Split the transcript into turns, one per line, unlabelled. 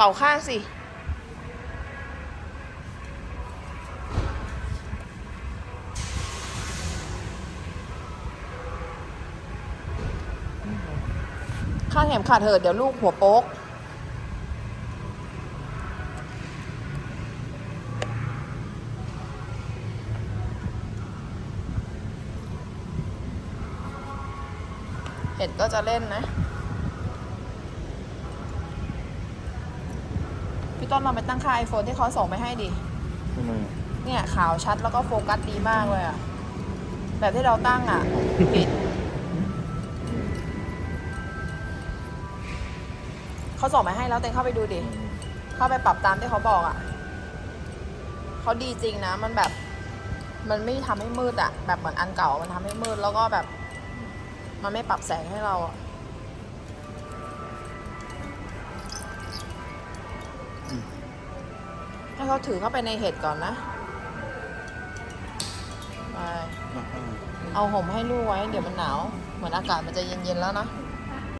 เป่าข้างสิ ข้างเข็มขาดเถิดเดี๋ยวลูกหัวโป๊กเห็ดก็จะเล่นนะ พี่ต้นเราไปตั้งค่าไอโฟนที่เขาส่งไปให้ดิ
ทำไมอะ
เนี่ยขาวชัดแล้วก็โฟกัสดีมากเลยอะแบบที่เราตั้งอะปิดเขาส่งมาให้แล้วเต็งเข้าไปดูดิ เข้าไปปรับตามที่เขาบอกอะเขาดีจริงนะ มันแบบ มันไม่ทำให้มืดอะแบบเหมือนอันเก่ามันทำให้มืดแล้วก็แบบ มันไม่ปรับแสงให้เราอะ เขาถือเข้าไปในเห็ดก่อนนะไป
อะอะ
เอาห่มให้ลูกไว้ เดี๋ยวมันหนาว เหมือนอากาศมันจะเย็นๆแล้วนะ
โอเค